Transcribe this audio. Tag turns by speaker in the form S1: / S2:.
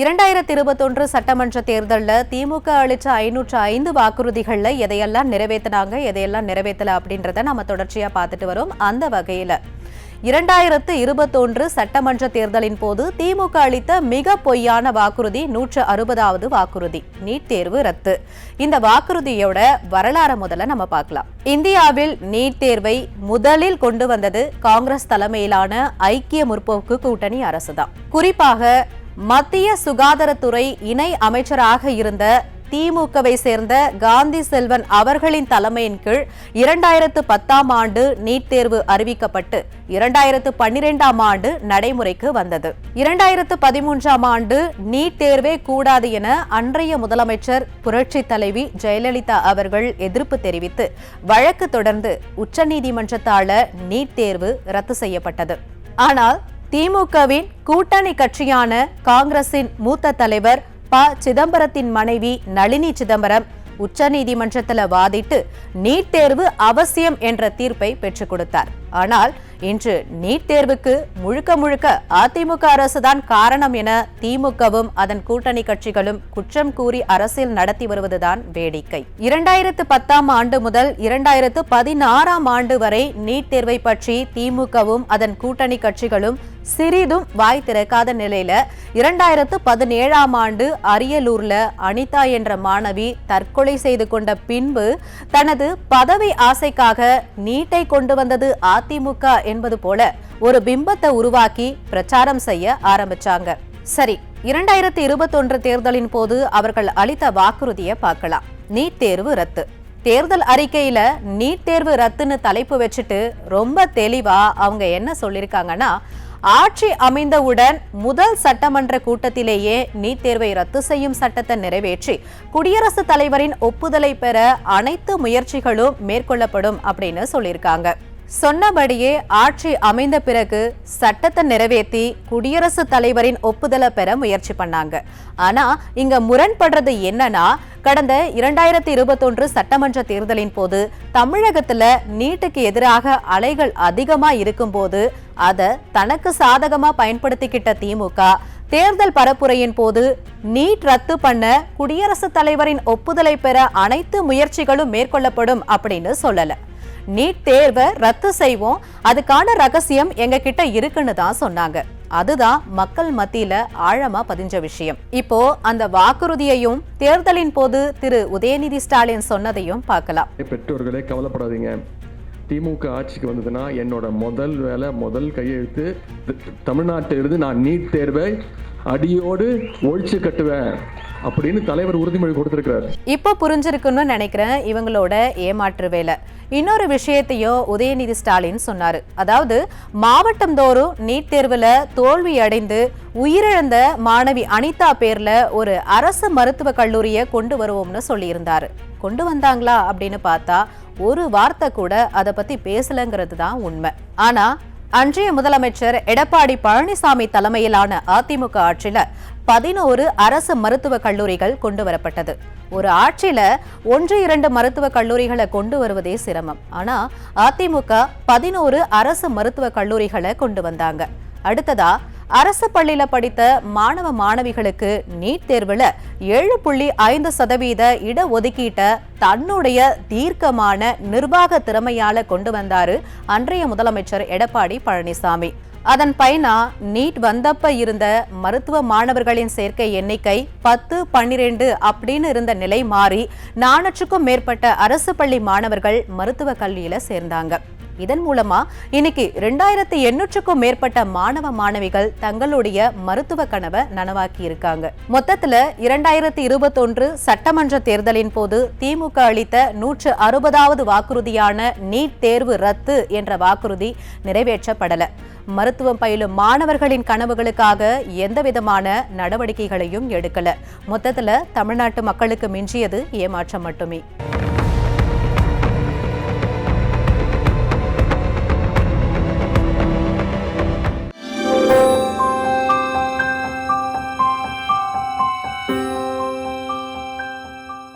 S1: இரண்டாயிரத்தி இருபத்தொன்று சட்டமன்ற தேர்தலில் திமுக அளித்த ஐநூற்று ஐந்து வாக்குறுதிகளில் எதையெல்லாம் நிறைவேற்றினாங்க எதையெல்லாம் நிறைவேற்றல அப்படின்றத நம்ம தொடர்ச்சியாக பார்த்துட்டு வரோம். அந்த வகையில் இரண்டாயிரத்து இருபத்தொன்று சட்டமன்ற தேர்தலின் போது திமுக அளித்த மிக பொய்யான வாக்குறுதி நூற்று அறுபதாவது வாக்குறுதி. நீட் தேர்வு ரத்து. இந்த வாக்குறுதியோட வரலாறு முதல்ல நம்ம பார்க்கலாம். இந்தியாவில் நீட் தேர்வை முதலில் கொண்டு வந்தது காங்கிரஸ் தலைமையிலான ஐக்கிய முற்போக்கு கூட்டணி அரசுதான். குறிப்பாக மத்திய சுகாதாரத்துறை இணை அமைச்சராக இருந்த திமுகவை சேர்ந்த காந்தி செல்வன் அவர்களின் தலைமையின் கீழ் இரண்டாயிரத்து பத்தாம் ஆண்டு நீட் தேர்வு அறிவிக்கப்பட்டு இரண்டாயிரத்து பன்னிரெண்டாம் ஆண்டு நடைமுறைக்கு வந்தது. இரண்டாயிரத்து பதிமூன்றாம் ஆண்டு நீட் தேர்வே கூடாது என அன்றைய முதலமைச்சர் புரட்சி தலைவி ஜெயலலிதா அவர்கள் எதிர்ப்பு தெரிவித்து வழக்கு தொடர்ந்து உச்சநீதிமன்றத்தால நீட் தேர்வு ரத்து செய்யப்பட்டது. ஆனால் திமுகவின் கூட்டணி கட்சியான காங்கிரசின் மூத்த தலைவர் ப. சிதம்பரத்தின் மனைவி நளினி சிதம்பரம் உச்சநீதிமன்றத்தில் வாதிட்டு நீட் தேர்வு அவசியம் என்ற தீர்ப்பை பெற்றுக் கொடுத்தார். ஆனால் இன்று நீட் தேர்வுக்கு முழுக்க முழுக்க அதிமுக அரசுதான் காரணம் என திமுகவும் அதன் கூட்டணி கட்சிகளும் குற்றம் கூறி அரசியல் நடத்தி வருவதுதான் வேடிக்கை. இரண்டாயிரத்து பத்தாம் ஆண்டு முதல் இரண்டாயிரத்து பதினாறாம் ஆண்டு வரை நீட் தேர்வை பற்றி திமுகவும் அதன் கூட்டணி கட்சிகளும் சிறிதும் வாய் திறக்காத நிலையில இரண்டாயிரத்து பதினேழாம் ஆண்டு அரியலூர்ல அனிதா என்ற மாணவி தற்கொலை செய்து கொண்ட பின்பு தனது பதவி ஆசைக்காக நீட்டை கொண்டு வந்தது அதிமுக என்பது போல ஒரு பிம்பத்தை உருவாக்கி பிரச்சாரம் செய்ய ஆரம்பிச்சாங்க. சரி இரண்டாயிரத்தி இருபத்தொன்று தேர்தலின் போது அவர்கள் அளித்த வாக்குறுதியை பார்க்கலாம். நீட் தேர்வு ரத்து. தேர்தல் அறிக்கையில நீட் தேர்வு ரத்துன்னு தலைப்பு வச்சுட்டு ரொம்ப தெளிவா அவங்க என்ன சொல்லியிருக்காங்கன்னா ஆட்சி அமைந்தவுடன் முதல் சட்டமன்ற கூட்டத்திலேயே நீட் தேர்வை ரத்து செய்யும் சட்டத்தை நிறைவேற்றி குடியரசுத் தலைவரின் ஒப்புதலை பெற அனைத்து முயற்சிகளும் மேற்கொள்ளப்படும் அப்படின்னு சொல்லியிருக்காங்க சொன்னபடியே ஆட்சி அமைந்த பிறகு சட்டத்தை நிறைவேற்றி குடியரசுத் தலைவரின் ஒப்புதலை பெற முயற்சி பண்ணாங்க. ஆனா இங்க முரண்படுறது என்னன்னா கடந்த இரண்டாயிரத்தி இருபத்தொன்று சட்டமன்ற தேர்தலின் போது தமிழகத்துல நீட்டுக்கு எதிராக அலைகள் அதிகமா இருக்கும்போது அதை தனக்கு சாதகமா பயன்படுத்திக்கிட்ட திமுக தேர்தல் பரப்புரையின் போது நீட் ரத்து பண்ண குடியரசுத் தலைவரின் ஒப்புதலை பெற அனைத்து முயற்சிகளும் மேற்கொள்ளப்படும் அப்படின்னு சொல்லலை. நீட் தேர்வை ரத்து செய்வோம். அதுக்கான ரகசியம் எங்ககிட்ட இருக்குன்னு தான் சொன்னாங்க. அதுதான் மக்கள் மத்தியில ஆழமா பதிஞ்ச விஷயம். இப்போ அந்த வாக்குறுதியையும் தேர்தலின் போது திரு உதயநிதி ஸ்டாலின் சொன்னதையும் பார்க்கலாம்.
S2: பெற்றோர்களே கவலைப்படாதீங்க. திமுக ஆட்சிக்கு வந்ததுன்னா என்னோட முதல் வேலை முதல் கையெழுத்து தமிழ்நாட்டிலிருந்து நான் நீட் தேர்வை அடியோடு ஒழிச்சு கட்டுவேன். அப்படின்னு தலைவர் உறுதிமொழி கொடுத்திருக்கிறார்.
S1: இப்போ புரிஞ்சிருக்குன்னு நினைக்கிறேன் இவங்களோட ஏமாற்று வேலை. இன்னொரு விஷயத்தையும் உதயநிதி ஸ்டாலின் சொன்னாரு. அதாவது மாவட்டம் தோறும் நீட் தேர்வுல தோல்வி அடைந்து உயிரிழந்த மாணவி அனிதா பேர்ல ஒரு அரசு மருத்துவக் கல்லூரியை கொண்டு வருவோம்னு சொல்லியிருந்தாரு. கொண்டு வந்தாங்களா அப்படின்னு பார்த்தா ஒரு வார்த்தை கூட அதை பத்தி பேசலங்கிறது தான் உண்மை. ஆனா அன்றைய முதலமைச்சர் எடப்பாடி பழனிசாமி தலைமையிலான அதிமுக ஆட்சியில பதினோரு அரசு மருத்துவக் கல்லூரிகள் கொண்டு வரப்பட்டது. ஒரு ஆட்சியில ஒன்று இரண்டு மருத்துவக் கல்லூரிகளை கொண்டு வருவதே சிரமம். ஆனா அதிமுக பதினோரு அரசு மருத்துவக் கல்லூரிகளை கொண்டு வந்தாங்க. அடுத்ததா அரசு பள்ளியில் படித்த மாணவ மாணவிகளுக்கு நீட் தேர்வில் ஏழு புள்ளி ஐந்து சதவீத இடஒதுக்கீட்டை தன்னுடைய தீர்க்கமான நிர்வாக திறமையால கொண்டு வந்தாரு அன்றைய முதலமைச்சர் எடப்பாடி பழனிசாமி. அதன் பயனா நீட் வந்தப்ப இருந்த மருத்துவ மாணவர்களின் சேர்க்கை எண்ணிக்கை பத்து பன்னிரெண்டு அப்படின்னு இருந்த நிலை மாறி நானூற்றுக்கும் மேற்பட்ட அரசு பள்ளி மாணவர்கள் மருத்துவ கல்வியில சேர்ந்தாங்க. இதன் மூலமா இன்னைக்கு ரெண்டாயிரத்தி எண்ணூற்றுக்கும் மேற்பட்ட மாணவ மாணவிகள் தங்களுடைய மருத்துவ கனவை நனவாக்கி இருக்காங்க. மொத்தத்துல இரண்டாயிரத்தி இருபத்தொன்று சட்டமன்ற தேர்தலின் போது திமுக அளித்த நூற்று அறுபதாவது வாக்குறுதியான நீட் தேர்வு ரத்து என்ற வாக்குறுதி நிறைவேற்றப்படல. மருத்துவம் பயிலும் மாணவர்களின் கனவுகளுக்காக எந்த விதமான நடவடிக்கைகளையும் எடுக்கல. மொத்தத்துல தமிழ்நாட்டு மக்களுக்கு மிஞ்சியது ஏமாற்றம் மட்டுமே.